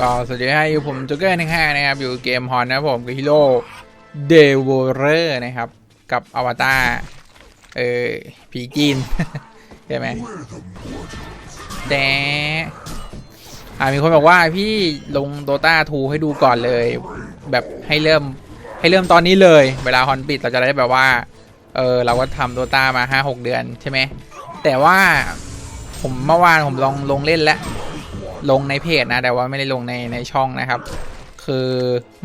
ก็สวัสดีให้อยู่ผมจ็กเกอร์หนึ่งห้านะครับ อยู่เกมฮอนนะผมกับฮีโร่เดวอเรอร์นะครับ กับอวตารเออผีจีน ใช่ไหมแดอ่ามีคนบอกว่าพี่ลงโดตาทูให้ดูก่อนเลย แบบให้เริ่มให้เริ่มตอนนี้เลย เวลาฮอนปิดเราจะได้แบบว่า เออเราก็ทำโดตามาห้าหกเดือนใช่ไหมแต่ว่าผมเมื่อวานผมลองลงเล่นแล้ว ลงในเพจนะแต่ว่าไม่ได้ลงในในช่องนะครับ คือ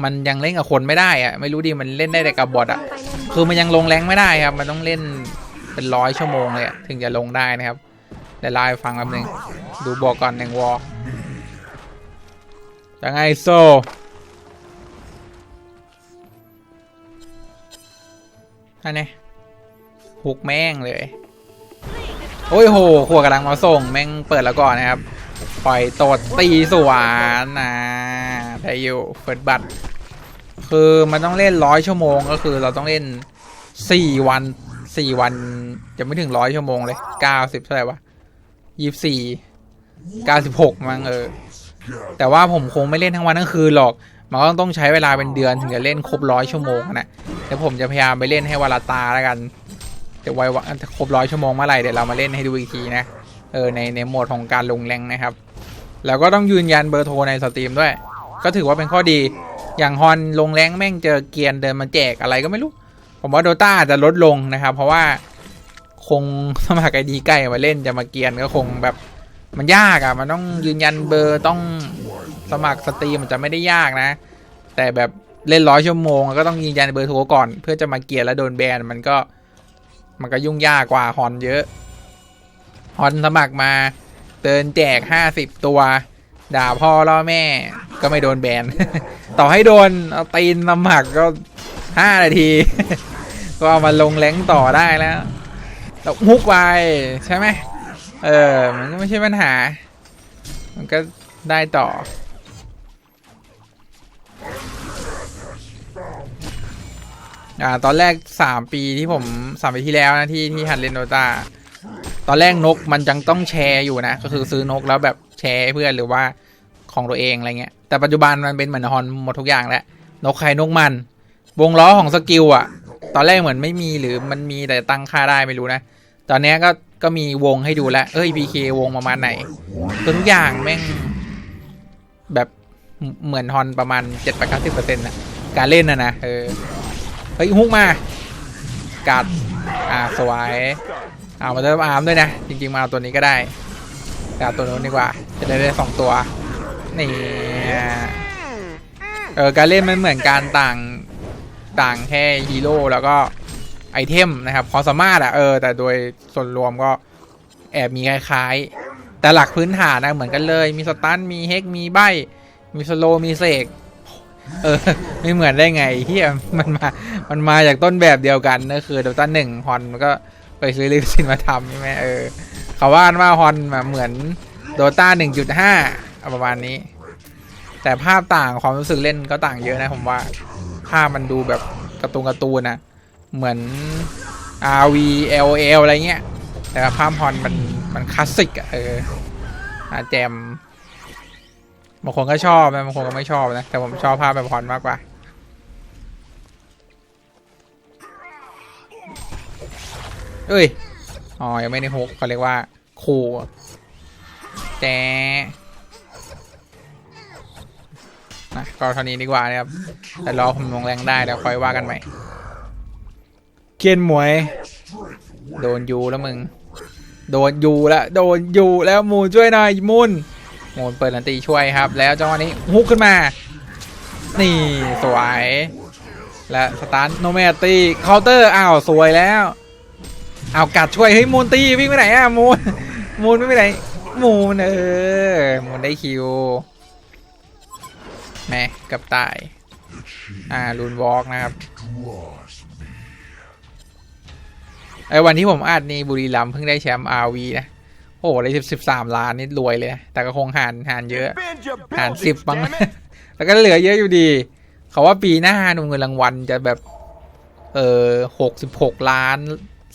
มันยังเล่นกับคนไม่ได้อะไม่รู้ดิมันเล่นได้แต่กับบอทอะคือมันยังลงแรงไม่ได้ครับ มันต้องเล่นเป็นร้อยชั่วโมงเลยถึงจะลงได้นะครับเดี๋ยวไล่าให้ฟังแป๊บนึงดูบอกก่อนหนึ่งวอลยังไงโซอันนี้ฮุกแม่งเลย โอ้ยโหขวกำลังมาส่ง แม่งเปิดแล้วก่อนนะครับ ปล่อยตดตีสวนนะได้อยู่เปิดบัตร คือมันต้องเล่นร้อยชั่วโมงก็คือเราต้องเล่นสี่วันสี่วันจะไม่ถึงร้อยชั่วโมงเลยเก้าสิบเท่าไหร่วะยี่สี่เก้าสิบหกมั้งเออ แต่ว่าผมคงไม่เล่นทั้งวันทั้งคืนหรอก มันก็ต้องใช้เวลาเป็นเดือนถึงจะเล่นครบร้อยชั่วโมงนะแต่ผมจะพยายามไปเล่นให้วาลาตาแล้วกันเดี๋ยวไว้ว่าครบร้อยชั่วโมงเมื่อไหร่เดี๋ยวเรามาเล่นให้ดูอีกทีนะ เออในในโหมดของการลงแรงนะครับ แล้วก็ต้องยืนยันเบอร์โทรในสตรีมด้วย ก็ถือว่าเป็นข้อดี อย่างฮอนลงแรงแม่งเจอเกียร์เดินมาแจกอะไรก็ไม่รู้ ผมว่าโดต้าจะลดลงนะครับ เพราะว่าคงสมัครไอดีใกล้มาเล่นจะมาเกียร์ก็คงแบบมันยากอะ่ะ มันต้องยืนยันเบอร์ต้องสมัครสตรีมมันจะไม่ได้ยากนะ แต่แบบเล่นร้อยชั่วโมงก็ต้องยืนยันเบอร์โทรก่อน เพื่อจะมาเกียร์แล้วโดนแบนมันก็ มันก็ยุ่งยากกว่าฮอนเยอะฮอนสมัครมา เดินแจกห้าสิบตัว ด่าพ่อล่อแม่ ก็ไม่โดนแบน ต่อให้โดนเอาตีนสมัครก็ห้านาที ก็เอามาลงแรงต่อได้แล้วแล้วฮุกไปใช่ไหมเออ มันก็ไม่ใช่ปัญหา มันก็ได้ต่อ อ่า ตอนแรกสามปีที่ผมสามปีที่แล้วนะที่ที่หัดเล่นโดตา ตอนแรกนกมันยังต้องแชร์อยู่นะ ก็คือซื้อนกแล้วแบบแชร์เพื่อนหรือว่าของตัวเองอะไรเงี้ย แต่ปัจจุบันมันเป็นเหมือนฮอนหมดทุกอย่างแล้ว นกใครนกมัน วงล้อของสกิลอะตอนแรกเหมือนไม่มีหรือมันมีแต่ตั้งค่าได้ไม่รู้นะ ตอนเนี้ยก็ก็มีวงให้ดูแล้ว เอ้ย PK วงประมาณไหนคือทุกอย่างแม่งแบบเหมือนฮอนประมาณเจ็ดแปดเก้าสิบเปอร์เซ็นต์ะการเล่นนะนะเออเฮ้ยฮุกมา กัด อ่าสวาย เอามาเริ่มอาร์มด้วยนะ จริงๆ มาเอาตัวนี้ก็ได้ แต่เอาตัวนู้นดีกว่า จะได้ได้สองตัว นี่ เออการเล่นมันเหมือนการต่างต่างแค่ฮีโร่แล้วก็ไอเทมนะครับความสามารถอะเออ แต่โดยส่วนรวมก็แอบมีคล้ายๆ แต่หลักพื้นฐานนะเหมือนกันเลย มีสตัน มีเฮก มีใบ มีสโล มีเสก เออ ไม่เหมือนได้ไงเฮียมันมา มันมาจากต้นแบบเดียวกันก็คือเดลต้าหนึ่งฮอนมันก็ ไปซื้อลิขสิทธิ์มาทำใช่ไหมเออเขาว่ากันว่าฮอนมาเหมือนโดต้าหนึ่งจุดห้าประมาณนี้ แต่ภาพต่างความรู้สึกเล่นก็ต่างเยอะนะผมว่า ภาพมันดูแบบกร์ตูนกร์ตูนนะเหมือน RV LL อะไรเงี้ย แต่ภาพฮอนมันมันคลาสสิกอะเอออาแจมบางคนก็ชอบนะบางคนก็ไม่ชอบนะ แต่ผมชอบภาพแบบฮอนมากกว่า เอ้ย อ๋อ ยังไม่ได้ฮุกเขาเรียกว่าคูแจ๊นะก็เท่านี้ดีกว่านะครับ แต่รอผมลงแรงได้แล้วค่อยว่ากันใหม่ เกียนหมวย โดนยูแล้วมึง โดนยูแล้วโดนยูแล้วมูนช่วยหน่อยมูนมูนเปิดนันตีช่วยครับ แล้วจังหวะนี้ฮุกขึ้นมา นี่สวย และสตาร์ทโนเมตีเคาน์เตอร์อ้าวสวยแล้ว เอากัดช่วยเฮ้ยมูนตีวิ่งไปไหนอะมูนมูนวิ่ไปไหนมูนเออมูนได้คิวแม่กับตาย อ่าลูนวอล์กนะครับไอ้วันที่ผมอัดนี่บุรีรัมย์เพิ่งได้แชมป์อาวีนะโอ้โหได้สิบสิบสามล้านนี่รวยเลยนะแต่ก็คงหารหารเยอะหารสิบบ้างแล้วก็เหลือเยอะอยู่ดี เขาว่าปีหน้าดูเงินรางวัลจะแบบ เออหกสิบหกล้าน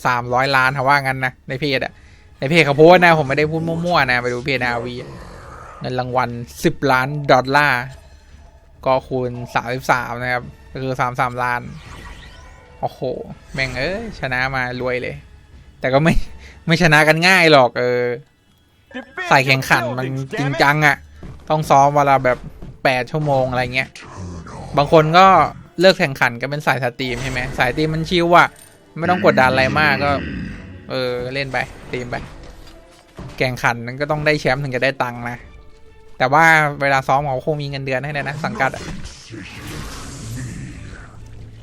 สามร้อยล้านเขาว่างั้นนะ ในเพจอะในเพจเขาโพสนะ ผมไม่ได้พูดมั่วๆนะ ไปดูเพจนาวีเงินรางวัล10ล้านดอลลาร์ก็คูณ33นะครับ ก็คือ33ล้าน โอ้โห แม่งเอ้ยชนะมารวยเลย แต่ก็ไม่ไม่ชนะกันง่ายหรอกเออใส่แข่งขันมันจริงจังอะ่ะ ต้องซ้อมเวลาแบบ8ชั่วโมงอะไรเงี้ย บางคนก็เลิกแข่งขันก็เป็นสายสตรีมใช่ไหมสายสตรีมมันชิวอะ่ะ ไม่ต้องกดดันอะไรมากก็ เออเล่นไปตรีมไปแข่งขันมันก็ต้องได้แชมป์ถึงจะได้ตังค์นะ แต่ว่าเวลาซ้อมเขาคงมีเงินเดือนให้เลยนะ สังกัดอะ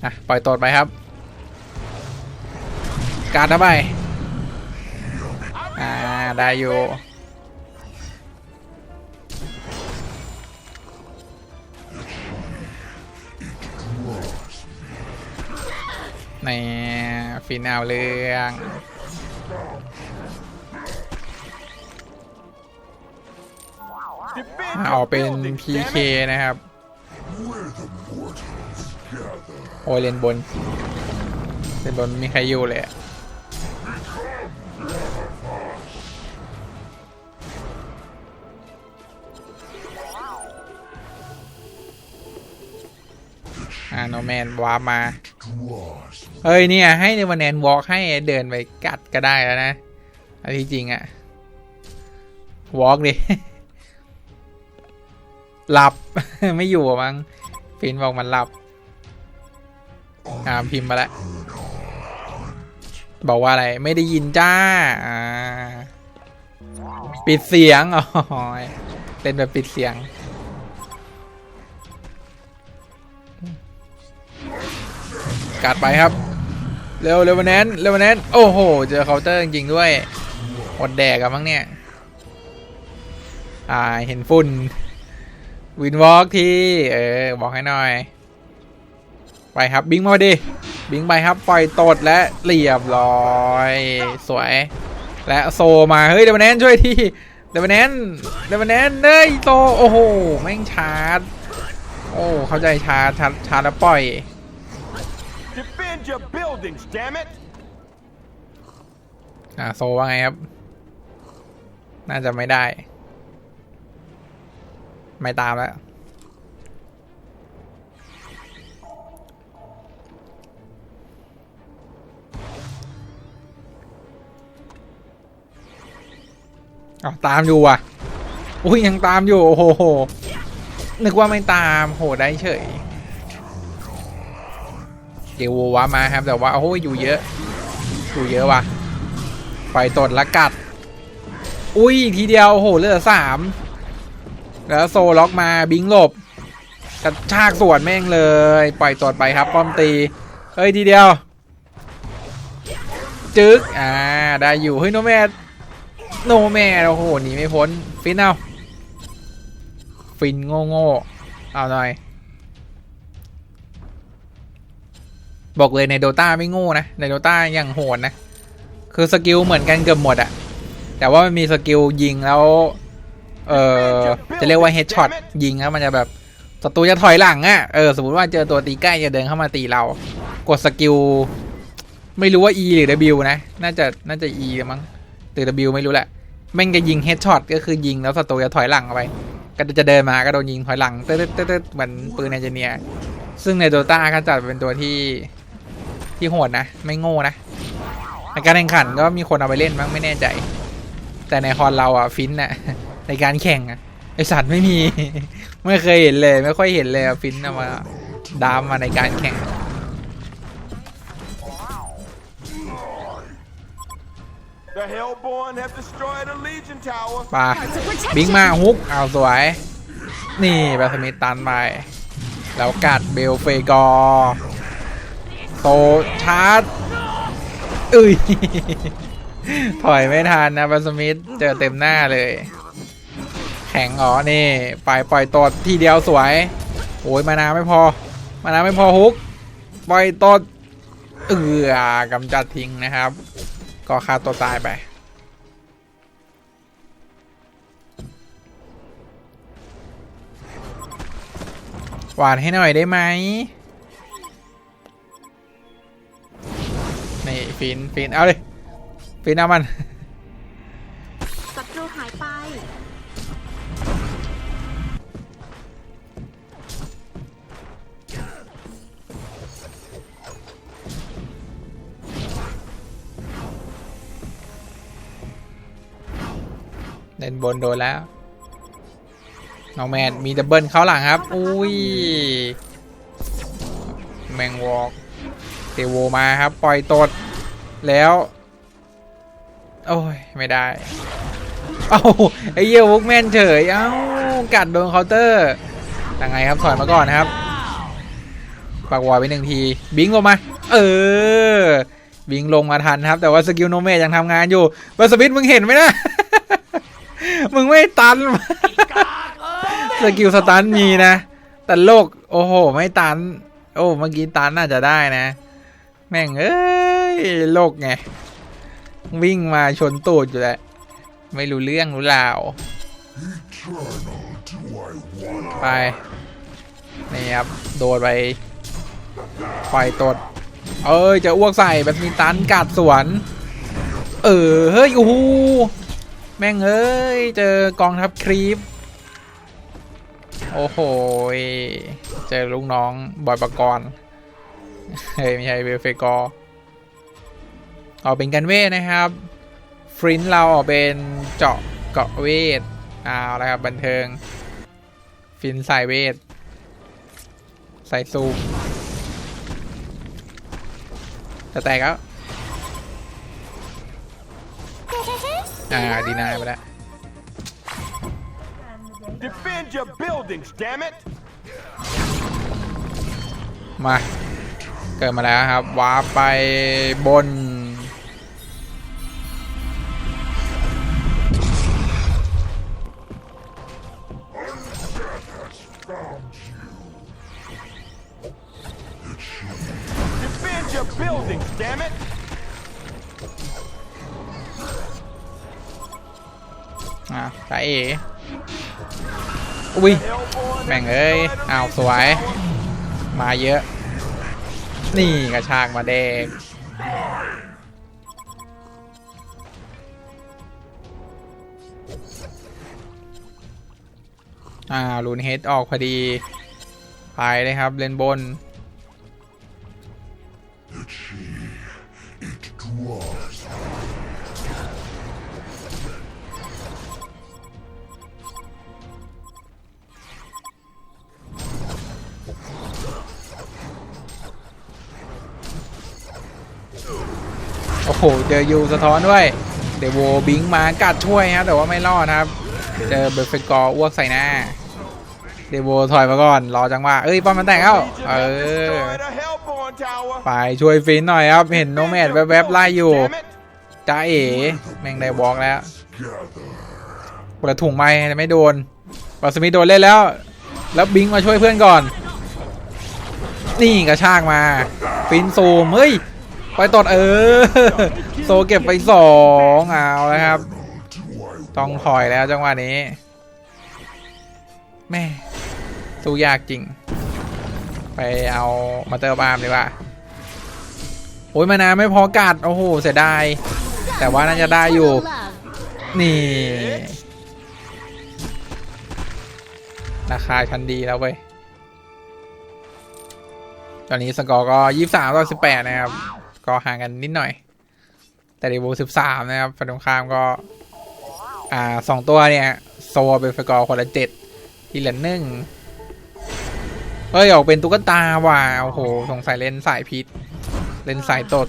อะ ปล่อยตดไปครับ การ์ดไป อ่า ได้อยู่ ในฟินเอาเรื่องเอาเป็น PK นะครับ โอ้ยเลนบนเลนบนไม่มีใครอยู่เลยอะอ่าโนแมนวาร์ปมา เฮ้ยเนี่ยให้ในวันแนนวอล์กให้เดินไปกัดก็ได้แล้วนะอันที่จริงอะวอล์กดิ หลับ ไม่อยู่มั้งฟินบอกมันหลับอ่าพิมพ์มาแล้ว บอกว่าอะไรไม่ได้ยินจ้า อ่า ปิดเสียงอ๋อเล่นแบบปิดเสียงกัดไปครับ เร็วเร็ววันแนนเร็ววันแนนโอ้โห เจอเคาน์เตอร์จริงด้วยหมดแดกกันมั้งเนี่ย อ่า เห็นฝุ่น วินวอล์กที่ เออ บอกให้หน่อย ไปครับ บิงมาดิ บิงไปครับ ปล่อยตดและเรียบร้อย สวย และโซมา เฮ้ย เดวานแนนช่วยที่ เดวานแนนเดวานแนนเฮ้ยโซโอ้โห แม่งชาร์จ โอ้ เข้าใจชาร์จชาร์จชาร์จแล้วปล่อย Your buildings, damn it! อ่าโซว่าไงครับ น่าจะไม่ได้ ไม่ตามแล้ว อ้าวตามอยู่อะ อุ้ยยังตามอยู่ โอ้โห นึกว่าไม่ตาม โห ได้เฉย เดี๋ยววัวมาครับ แต่ว่าโอ้โหอยู่เยอะ อยู่เยอะว่ะปล่อยตดและกัด อุ้ยทีเดียวโอ้โหเหลือสามแล้วโซล็อกมาบิงหลบกระชากส่วนแม่งเลย ปล่อยตดไปครับ ป้อมตีเฮ้ยทีเดียวจึ๊กอ่าได้อยู่เฮ้ยโนแมดโนแมดโอ้โหหนีไม่พ้นฟินเอาฟินโง่โง่ๆเอาหน่อย บอกเลยในโดตาไม่โง่นะ ในโดตายังโหดนะ คือสกิลเหมือนกันเกือบหมดอะแต่ว่ามันมีสกิลยิงแล้ว เออจะเรียกว่าเฮดช็อตยิงแล้วมันจะแบบศัตรูจะถอยหลังอะเออสมมติว่าเจอตัวตีใกล้จะเดินเข้ามาตีเรา กดสกิลไม่รู้ว่า E หรือ W นะ น่าจะน่าจะ E มั้งหรือ W ไม่รู้แหละแม่งจะยิงเฮดช็อตก็คือยิงแล้วศัตรูจะถอยหลังไปก็จะเดินมาก็โดนยิงถอยหลังเต๊ดเต๊ดเต๊ดเหมือนปืนเอนจิเนียร์ซึ่งในโดตาก็จัดเป็นตัวที่ ที่โหดนะ ไม่โง่นะในการแข่งขันก็มีคนเอาไปเล่นบ้างไม่แน่ใจ แต่ในคอนเราอะฟินน่ะในการแข่งอะไอสัตว์ไม่มี ไม่เคยเห็นเลย ไม่ค่อยเห็นเลยอะฟินเอามาดามมาในการแข่ง The Hellborn have destroyed a Legion Tower. ปาบิงมาฮุกเอาสวย นี่บาสมิธตันไปแล้วกัดเบลเฟกอร์ โตชาร์จเอ้ยถอยไม่ทันนะบาสมิธเจอเต็มหน้าเลย แข็งอ๋อนี่ปล่อยปล่อยตดทีเดียวสวยโอ้ยมานาไม่พอ มานาไม่พอฮุกปล่อยตดเอือกำจัดทิ้งนะครับ ก็ฆ่าตัวตายไปหวานให้หน่อยได้ไหม ฟินฟินเอาเลยฟินเอามันศัตรูหายไปเล่นบนโดนแล้วน้องแมนมีดับเบิลเข้าหลังครับ อุ้ย แมงวอกเตโวมาครับ ปล่อยตด แล้ว โอ้ย ไม่ได้ เอ้าไอเหี้ยวุกแมนเฉย เอ้า กัดโดนเคาน์เตอร์ยังไงครับถอยมาก่อนนะครับ ปากวอยไปหนึ่งที บิงลงมา เออ บิงลงมาทันครับ แต่ว่าสกิลโนเมยังทำงานอยู่บาสวิตมึงเห็นไหมนะ มึงไม่ตัน สกิลสตันมีนะ แต่โลก โอ้โห ไม่ตัน โอ้ เมื่อกี้ตันน่าจะได้นะ แม่งเอ้ย โลกไง วิ่งมาชนตูดอยู่แหละไม่รู้เรื่องรู้ราว ไป นี่ครับ โดดไปปล่อยตด เอ้ย จะอ้วกใส่แบบมีตันกัดสวน เออ เฮ้ยโอ้โหแม่งเอ้ย เจอกองทัพครีปโอ้โหยเจอลูกน้องบอยปกรณ์เฮ้ยไม่ใช่เวลเฟกอร์ ออกเป็นกันเวทนะครับฟรินท์เราออกเป็นเจาะเกาะเวทเอาละครับบันเทิง ฟินสายเวท ใส่ซูมจะแตกแล้วอ่าดีนายไปแล้ว Defend your buildings, damn it! มา เกิดมาแล้วครับวาร์ปไปบน สวย มาเยอะ นี่กระชากมาแดงอ่าลูนเฮดออกพอดี ไปเลยครับเลนบน หเจอยูสะท้อนด้วย เดวโวบิงมากัดช่วยครับแต่ว่าไม่รอดครับ เจอเบอร์เฟกอร์อ้วกใส่หน้า เดวโวถอยมาก่อน รอจังหวะเอ้ยป้อมมันแตกแล้ว Legion เออไปช่วยฟินหน่อยครับ เห็นโนแมดแวบๆไล่อยู่จ้าเอ๋แม่งได้บล็อกแล้วกระถุงไม้แต่ไม่โดนบอสมิโดนเล่นแล้ว แล้วบิงมาช่วยเพื่อนก่อน นี่กระชากมา ฟินซูมเฮ้ย ไปตดเออ โซเก็บไปสองเอาแล้วครับ ต้องถอยแล้วจังหวะนี้แม่สู้ยากจริง ไปเอามาเตอร์บามดีกว่าโอ้ยมานาไม่พอกัดโอ้โหเสียดาย แต่ว่าน่าจะได้อยู่ นี่ราคาชั้นดีแล้วเว้ย ตอนนี้สกอร์ก็ยี่สามต่อสิบแปดนะครับ ก็ห่างกันนิดหน่อย แต่ดีโวสิบสามนะครับฝั่งตรงข้ามก็ อ่าสองตัวเนี่ยโซเป็นสกอร์คนละเจ็ดที่เหลือหนึ่งเอ้ยออกเป็นตุ๊กตาว่ะโอ้โหสงสัยเล่นสายพิษ เล่นสายตด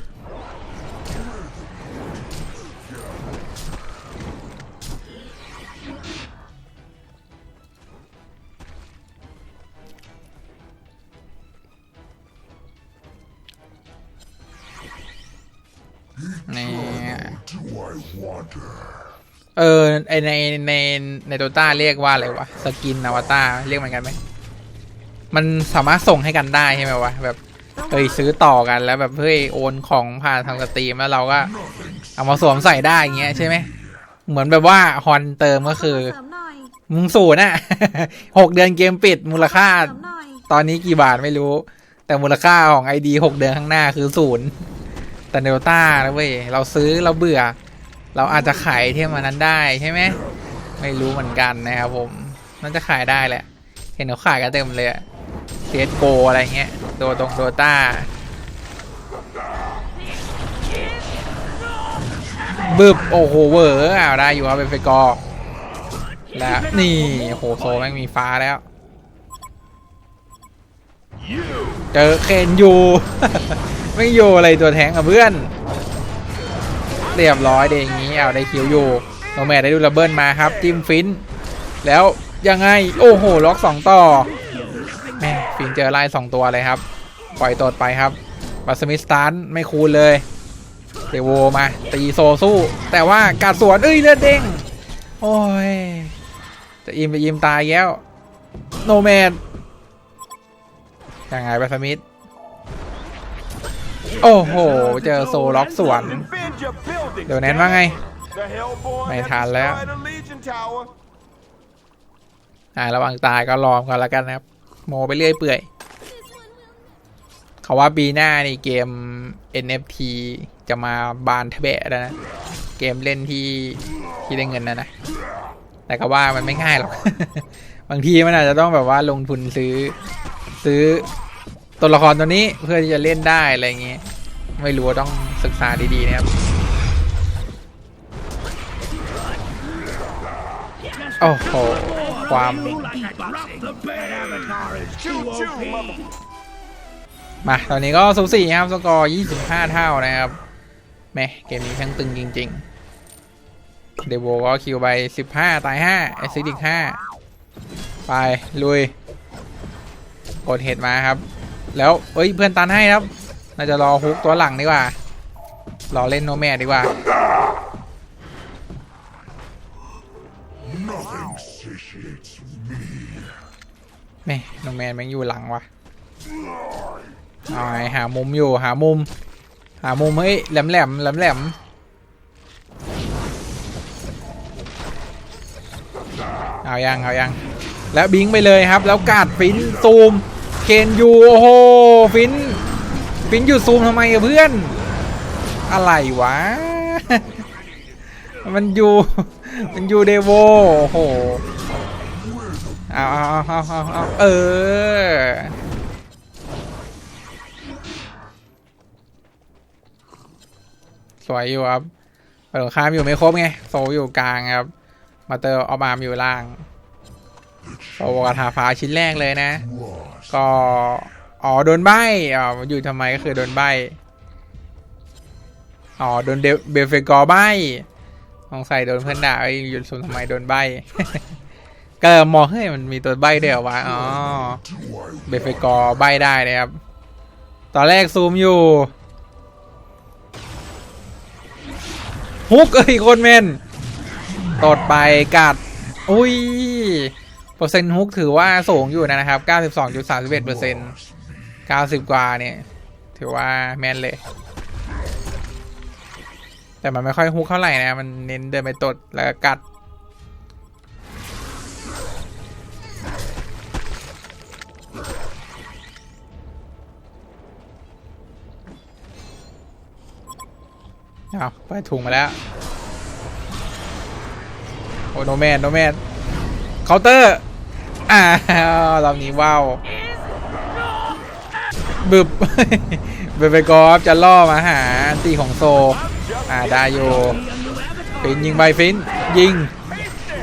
เออไอในในในโดต้าเรียกว่าอะไรวะสกินอวตารเรียกเหมือนกันไหมมันสามารถส่งให้กันได้ใช่ไหมวะแบบเฮ้ยซื้อต่อกันแล้วแบบเฮ้ยโอนของผ่านทางสตรีมแล้วเราก็เอามาสวมใส่ได้อย่างเงี้ยใช่ไหมเหมือนแบบว่าฮอนเติมก็คือมึงศูนย์อะหกเดือนเกมปิดมูลค่า ตอนนี้กี่บาทไม่รู้ แต่มูลค่าของไอดีหกเดือนข้างหน้าคือศูนย์แต่เดลต้านะเว้ยเราซื้อเราเบื่อ เราอาจจะขายเทมอันนั้นได้ใช่ไหมไม่รู้เหมือนกันนะครับผมน่าจะขายได้แหละ เห็นเขาขายกันเต็มเลยเซตโกอะไรเงี้ยโดตรงโดต้าบึบโอ้โหเวอร์อ้าวได้อยู่ครับเป็นไฟกอร์และนี่โอ้โหโซแม่งมีฟ้าแล้ว เจอเคนยู ไม่อยู่อะไรตัวแทงกับเพื่อน เรียบร้อยเดอย่างนี้เอาได้คิวอยู่โนแมดได้ดูระเบิลมาครับ จิ้มฟิน แล้วยังไง โอ้โห ล็อกสองต่อแม่ฟินเจอไล่สองตัวเลยครับ ปล่อยตดไปครับบัสมิสตันไม่คูลเลยเดโวมา ตีโซสู้ แต่ว่าการสวนเอ้ยเลือดเด้ง โอ้ย จะอิมไปยิมตายแล้ว โนแมนยังไงบัสมิธโอ้โห เจอโซล็อกสวน เดี๋ยวแนนว่าไง The Hellborn Mày have thà lẽ. destroyed a Legion Tower. อ่าระหว่างตายก็รอมกันแล้วกันนะครับ โมไปเรื่อยเปื่อย เขาว่าปีหน้านี่เกม NFT จะมาบานทะเบะแล้วนะ เกมเล่นที่ที่ได้เงินนะนะ แต่ก็ว่ามันไม่ง่ายหรอก บางทีมันอาจจะต้องแบบว่าลงทุนซื้อซื้อตัวละครตัวนี้เพื่อที่จะเล่นได้อะไรอย่างเงี้ย ไม่รู้ต้องศึกษาดีๆนะครับโอ้โห ความ มาตอนนี้ก็สูสีครับ สกอร์ 25 เท่านะครับแม่เกมนี้ช่างตึงจริง ๆ เดโวก็คิวไป 15 ตาย 5 แอซิดอีก5 ไป ลุย กดเห็ดมาครับ แล้ว เอ้ย เพื่อนตันให้ครับ น่าจะรอฮุกตัวหลังดีกว่า รอเล่นโนแมดดีกว่า แม่โนแมนแม่งอยู่หลังวะเอาไงหามุมอยู่หามุม หามุมเฮ้ยแหลมแหลมแหลมแหลมเอายังเอายังแล้วบิงไปเลยครับ แล้วกาดฟินซูมเคนยูโอ้โหฟิน ฟินหยุดซูมทำไมอะเพื่อน อะไรวะ มันอยู่ มันอยู่เดโวโอ้โหเอาเอาเอาเอาเอาเออสวยอยู่ครับเปิดข้ามอยู่ไม่ครบไง โซอยู่กลางครับ มาเตอร์ออบามอยู่ล่างโซกระทาฟ้าชิ้นแรกเลยนะ ก็ อ๋อโดนใบอ๋ออยู่ทำไมก็คือโดนใบอ๋อโดนเดเบลเฟกอร์ใบสงสัยโดนเพื่อนด่าอยหยุดซุมทำไมโดนใบก็มองเฮ้ยมันมีตัวใบด้วยเหรอวะอ๋อเบลเฟกอร์ใบได้นะครับ ตอนแรกซูมอยู่ฮุกเอ้ยโคนเมนตดไปกัด อุ้ยเปอร์เซ็นต์ฮุกถือว่าสูงอยู่นะครับ 92.31เปอร์เซ็นต์ 90กว่าเนี่ย ถือว่าแม่นเลย แต่มันไม่ค่อยฮุกเท่าไหร่นะ มันเน้นเดินไปตดแล้วก็กัด เอาไปถุงมาแล้ว โอ้โนแมนโนแมนเคาน์เตอร์ อ่ารอบนี้ว้าว บึบเบเบกอฟจะล่อมาหาอันตีของโซ อ่าได้อยู่ฟินยิงไปฟินยิง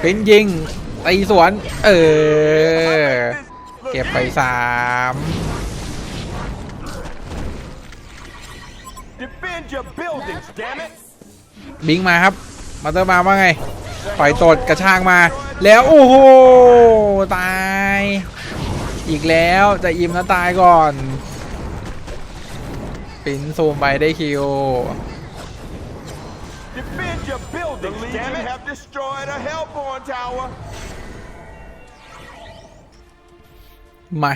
ฟินยิงตีสวน เออ เก็บไปสาม Defend your buildings, damn it. บิงมาครับ มาเตอร์มาว่าไงปล่อยตดกระชากมา แล้ว โอ้โห ตาย อีกแล้วจะอิมแล้วตายก่อน ปินซูมไปได้คิว Defend your buildings, the damn it. have destroyed a Hellborn Tower. มา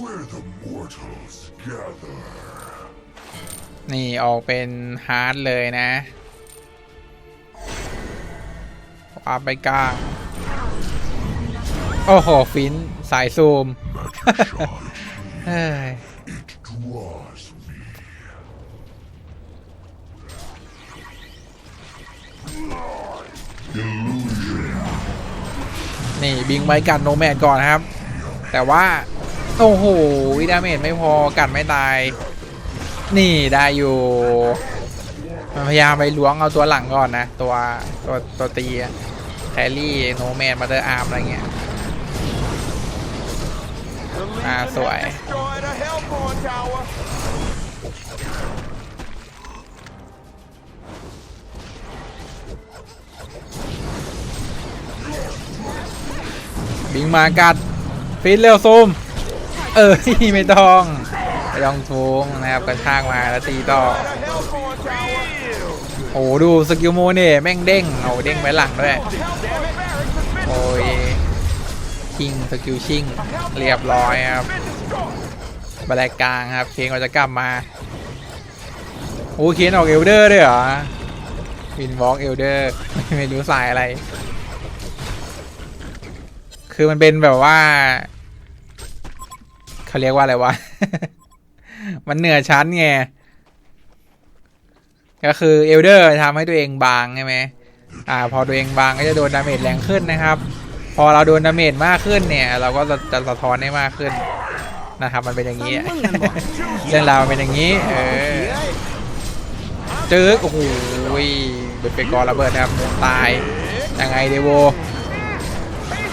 Where the mortals gather. นี่ออกเป็นฮาร์ดเลยนะวาไปกลาง โอ้โห ฟิน สายซูม เฮ้ย Draws me. นี่บิงไว้กัดโนแมดก่อนครับ แต่ว่า โอ้โหวิดาเมจไม่พอกัดไม่ตาย นี่ได้อยู่มันพยายามไปล้วงเอาตัวหลังก่อนนะ ตัวตัวตัวตีอะครี่โนแมนมาเตอร์อาร์มอะไรเงี้ย The Legion Ah, so have I- destroyed a Hellborn tower. บิงมากัดฟินเร็วซูม เออไม่ต้องไม่ต้องทุงนะครับกระชากมาแล้วตีต่อ โอ้ดูสกิลโมเน่แม่งเด้งเอาเด้งไปหลังด้วย โอ้ย ชิงสกิลชิงเรียบร้อยครับ been destroyed. บาแลกลางครับ เคงก็จะกลับมาโอ้เคนออกเอลเดอร์ด้วยเหรอวินวอล์กเอลเดอร์ไม่รู้สายอะไร คือมันเป็นแบบว่าเขาเรียกว่าอะไรวะ มันเหนือชั้นไง ก็คือเอลเดอร์ทำให้ตัวเองบางใช่ไหมอ่า พอตัวเองบางก็จะโดนดาเมจแรงขึ้นนะครับ พอเราโดนดาเมจมากขึ้นเนี่ย เราก็จะจะสะท้อนได้มากขึ้นนะครับ มันเป็นอย่างนี้เรื่องราวมันเป็นอย่างนี้ เออจึ๊กโอ้โหเป็นเป็นกอระเบิดนะครับหมุนตายยังไงเดโว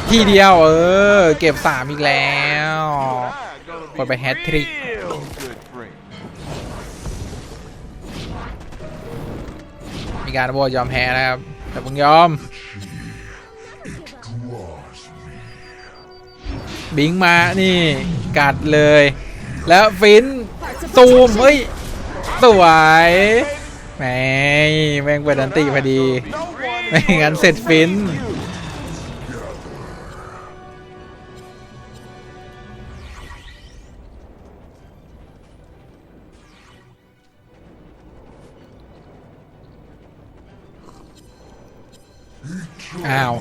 ทีเดียวเออ เก็บสามอีกแล้วกดไปแฮตทริก Real good friend. มีการโหวตยอมแพ้นะครับแต่มึงยอม บิงมานี่กัดเลย แล้วฟินตูมเฮ้ยสวยแหมแม่งเปิดดันติพอดีไม่งั้นเสร็จฟินอ้าว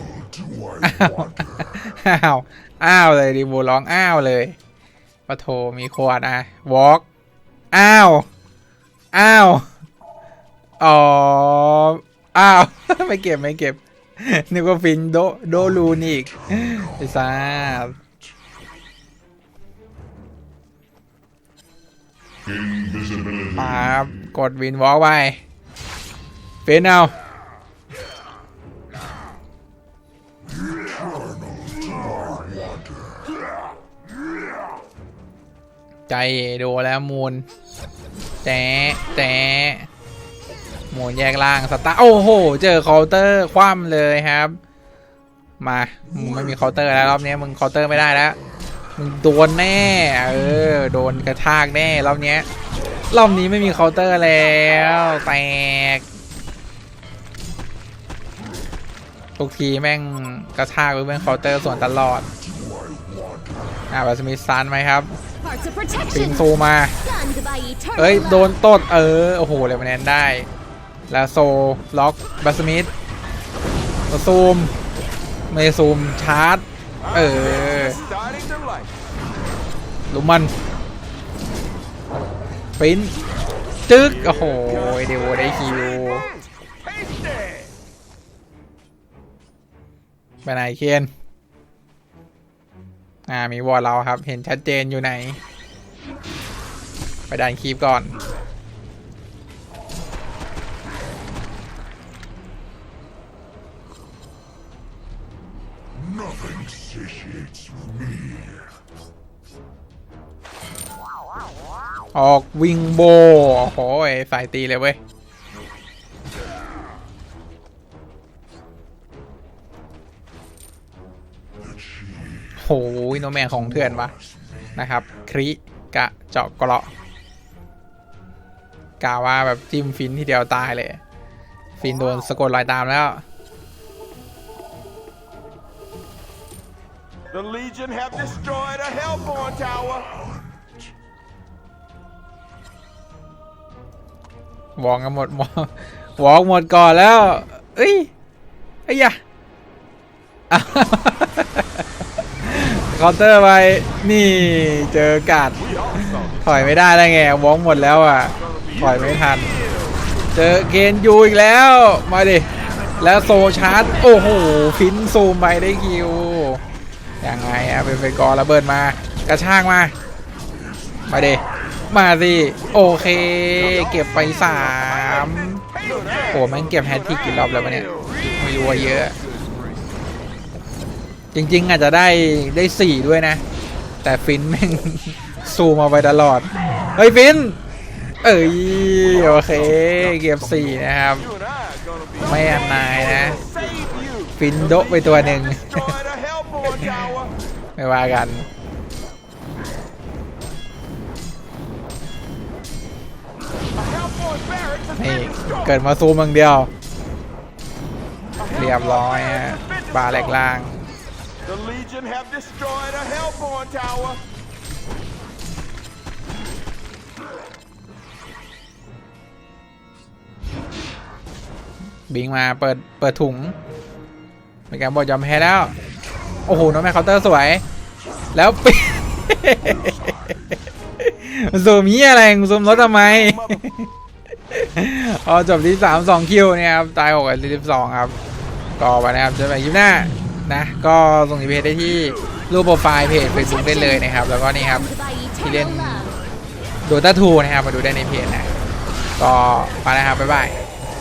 อ้าว อ้าวอ้าวเลยดิบูร้องอ้าวเลยปะโทมีขวดอะวอล์กอ้าว อ้าว อ๋อ อ้าว ไม่เก็บไม่เก็บ นึกว่าฟินโดโดลูนอีกไอ้ซาบ invisibility? ปั๊บกดวินวอล์กไปฟินเอา ใจดูแล้วมูลแจ๊แจ๊มูลแยกล่างสตาร์โอ้โห เจอเคาน์เตอร์คว่ำเลยครับ มามึงไม่มีเคาน์เตอร์แล้วรอบนี้มึงเคาน์เตอร์ไม่ได้แล้วมึงโดนแน่เออโดนกระชากแน่รอบนี้รอบนี้ไม่มีเคาน์เตอร์แล้วแตกทุกทีแม่งกระชากไปเป็นเคาน์เตอร์ส่วนตลอด อ่าบัสมิซันไหมครับ Parts of ปิง protection. ซูมา Stunned by eternal เอ้ยโดน love. ตดเออโอ้โหเลยมาแนนได้แล้วโซล็อกบัสมิธซูมไม่ซูมชาร์จเออ starting to like. ลุมมันปริ้นจึ๊กโอ้โหเดวได้คิว Tasty. ไปไหนเคน อ่ามีวอลเราครับ เห็นชัดเจนอยู่ไหน ไปดันคีบก่อน Nothing satiates me. ออกวิงโบโอ้โหสายตีเลยเว้ย โหโนแมนของเถื่อนวะนะครับคริกะเจาะเกราะกาว่าแบบจิ้มฟินทีเดียวตายเลย ฟินโดนสะกดรอยตามแล้ว The Legion have destroyed a Hellborn tower. วองกันหมดวองวองหมดก่อนแล้ว เอ้ยไอ้ยะอ้าว เคาน์เตอร์ไปนี่เจอกัดถอยไม่ได้แล้วไงวองหมดแล้วอะถอยไม่ทัน เจอเกนยูอีกแล้ว มาดิ แล้วโซชาร์จโอ้โห ฟินซูมไปได้คิวยังไงอะเป็นไฟกอระเบิดมากระชากมา มาดิ มาสิ โอเค เก็บไปสามโอ้แม่งเก็บแฮตทิกกี่รอบแล้ววะเนี่ยไม่รู้ว่าเยอะ จริง ๆ อาจจะได้ได้สี่ด้วยนะ แต่ฟินแม่งซูมเอาไปตลอด เฮ้ยฟิน เอ้ยโอเค เก็บสี่นะครับ ไม่อันนายนะ ฟินโดไปตัวหนึ่ง ไม่ว่ากันนี่เกิดมาซูมอย่างเดียว เรียบร้อยฮะบาแหลกล่าง The Legion have destroyed a Hellborn Tower. บิงมาเปิดเปิดถุงเป็นการบอกยอมแพ้แล้ว โอ้โหน้องแม่เคาน์เตอร์สวย แล้วปิซูมเหียอะไรมึงซูมรถทำไมพอจบที่3 2คิวเนี่ยครับ ตาย6กับ42ครับก็ไปนะครับเจอกันใหม่คลิปหน้า นะ ก็ส่งอีเพจได้ที่รูปโปรไฟล์เพจ Facebook ได้เลยนะครับ แล้วก็นี่ครับที่เล่นโดตาทูนะครับ มาดูได้ในเพจนะ ก็ไปนะครับ บ๊ายบาย